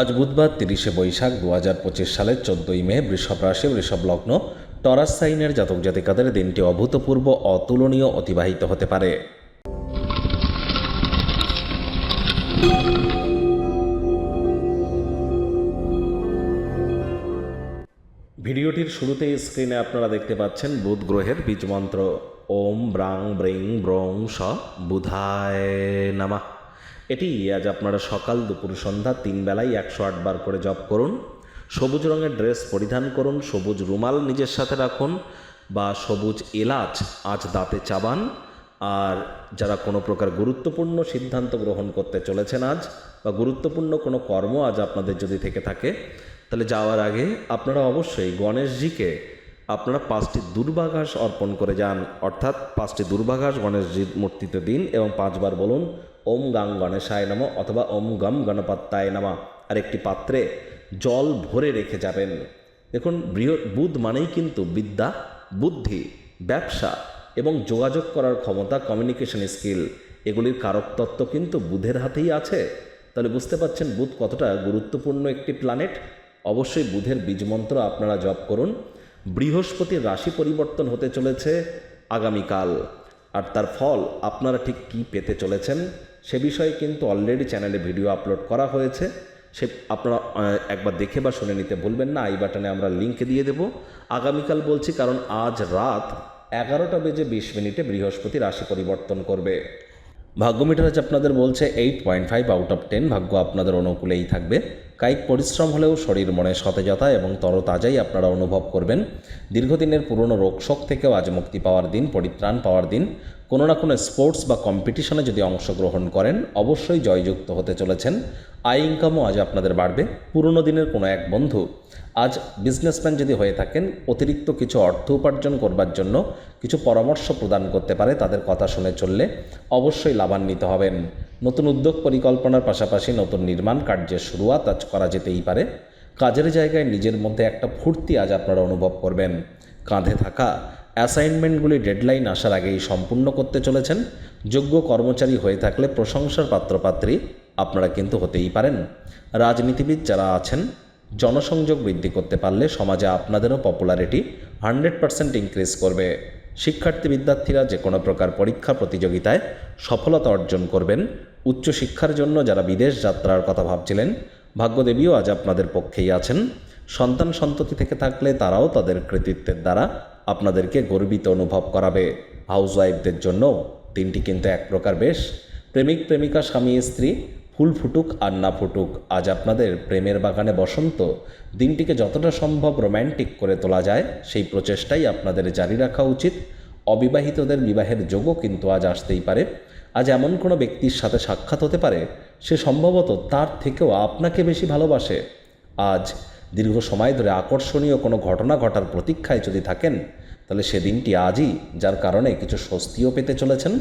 আজ বুধবার তিরিশে বৈশাখ দু হাজার পঁচিশ সালের চোদ্দই মে বৃষভ রাশি, বৃষভ লগ্ন। টরাস সাইনের জাতক জাতিকাদের দিনটি অভূতপূর্ব, অতুলনীয়, অতিবাহিত হতে পারে। ভিডিওটির শুরুতে স্ক্রিনে আপনারা দেখতে পাচ্ছেন বুধ গ্রহের বীজমন্ত্র ওম ব্রাং ব্রিং ব্রং স বুধায় নামা। এটি আজ আপনারা সকাল দুপুর সন্ধ্যা তিন বেলায় একশো আটবার করে জপ করুন, সবুজ রঙের ড্রেস পরিধান করুন, সবুজ রুমাল নিজের সাথে রাখুন বা সবুজ এলাচ আজ দাঁতে চাবান। আর যারা কোনো প্রকার গুরুত্বপূর্ণ সিদ্ধান্ত গ্রহণ করতে চলেছেন আজ বা গুরুত্বপূর্ণ কোনো কর্ম আজ আপনাদের যদি থেকে থাকে, তাহলে যাওয়ার আগে আপনারা অবশ্যই গণেশজিকে আপনারা পাঁচটি দুর্বাঘাস অর্পণ করে যান। অর্থাৎ পাঁচটি দুর্বাঘাস গণেশজির মূর্তিতে দিন এবং পাঁচবার বলুন ওম গাং গণেশায় নম অথবা ওম গম গণপত্তায় নামা। আর একটি পাত্রে জল ভরে রেখে যাবেন। দেখুন, বৃহৎ বুধ মানেই কিন্তু বিদ্যা, বুদ্ধি, ব্যবসা এবং যোগাযোগ করার ক্ষমতা কমিউনিকেশন স্কিল এগুলির কারক তত্ত্ব কিন্তু বুধের হাতেই আছে। তাহলে বুঝতে পারছেন বুধ কতটা গুরুত্বপূর্ণ একটি প্ল্যানেট অবশ্যই বুধের বীজমন্ত্র আপনারা জপ করুন। বৃহস্পতির রাশি পরিবর্তন হতে চলেছে আগামীকাল। আর তার ফল আপনারা ঠিক কী পেতে চলেছেন? সে বিষয়ে কিন্তু অলরেডি চ্যানেলে ভিডিও আপলোড করা হয়েছে। সে আপনারা একবার দেখে বা শুনে নিতে ভুলবেন না আই বাটনে আমরা লিঙ্ক দিয়ে দেব। আগামীকাল বলছি কারণ আজ রাত এগারোটা বেজে বিশ মিনিটে বৃহস্পতি রাশি পরিবর্তন করবে। ভাগ্য মিটার আজ আপনাদের বলছে eight point five out of ten ভাগ্য আপনাদের অনুকূলেই থাকবে। কায়িক পরিশ্রম হলেও শরীর মনে সতেজতা এবং তরতাজাই আপনারা অনুভব করবেন। দীর্ঘদিনের পুরনো রোগশোক থেকেও আজ মুক্তি পাওয়ার দিন, পরিত্রাণ পাওয়ার দিন। কোনো না কোনো স্পোর্টস বা কম্পিটিশনে যদি অংশগ্রহণ করেন, অবশ্যই জয়যুক্ত হতে চলেছেন। আয় ইনকামও আজ আপনাদের বাড়বে। পুরনো দিনের কোনো এক বন্ধু। আজ বিজনেসম্যান যদি হয়ে থাকেন, অতিরিক্ত কিছু অর্থ উপার্জন করবার জন্য কিছু পরামর্শ প্রদান করতে পারে তাদের কথা শুনে চললে অবশ্যই লাভান্বিত হবেন। নতুন উদ্যোগ পরিকল্পনার পাশাপাশি নতুন নির্মাণ কার্যের শুরুয়াত আজ করা যেতেই পারে। কাজের জায়গায় নিজের মধ্যে একটা ফুর্তি আজ আপনারা অনুভব করবেন। কাঁধে থাকা অ্যাসাইনমেন্টগুলি ডেডলাইন আসার আগেই সম্পূর্ণ করতে চলেছেন। যোগ্য কর্মচারী হয়ে থাকলে প্রশংসার পাত্রপাত্রী আপনারা কিন্তু হতেই পারেন। রাজনীতিবিদ যারা আছেন, জনসংযোগ বৃদ্ধি করতে পারলে সমাজে আপনাদেরও পপুলারিটি হান্ড্রেড পার্সেন্ট ইনক্রিজ করবে। শিক্ষার্থী বিদ্যার্থীরা যে কোনো প্রকার পরীক্ষা প্রতিযোগিতায় সফলতা অর্জন করবেন। উচ্চশিক্ষার জন্য যারা বিদেশ যাত্রার কথা ভাবছিলেন, ভাগ্যদেবীও আজ আপনাদের পক্ষেই আছেন। সন্তান সন্ততি থেকে থাকলে তারাও তাদের কৃতিত্বের দ্বারা আপনাদেরকে গর্বিত অনুভব করাবে। হাউসওয়াইফদের জন্য দিনটি কিন্তু এক প্রকার বেশ। প্রেমিক, প্রেমিকা, স্বামী, স্ত্রী, ফুল ফুটুক আর না ফুটুক, আজ আপনাদের প্রেমের বাগানে বসন্ত। দিনটিকে যতটা সম্ভব রোম্যান্টিক করে তোলা যায়, সেই প্রচেষ্টাই আপনাদের জারি রাখা উচিত। অবিবাহিতদের বিবাহের যোগও কিন্তু আজ আসতেই পারে। আজ এমন কোনো ব্যক্তির সাথে সাক্ষাৎ হতে পারে, সে সম্ভবত তার থেকেও আপনাকে বেশি ভালোবাসে। আজ দীর্ঘ সময় ধরে আকর্ষণীয় কোনো ঘটনা ঘটার প্রতীক্ষায় যদি থাকেন, তাহলে সেদিনটি আজই, যার কারণে কিছু স্বস্তিও পেতে চলেছেন।